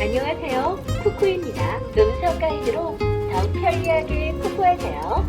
안녕하세요. 쿠쿠입니다. 음성 가이드로 더 편리하게 쿠쿠하세요.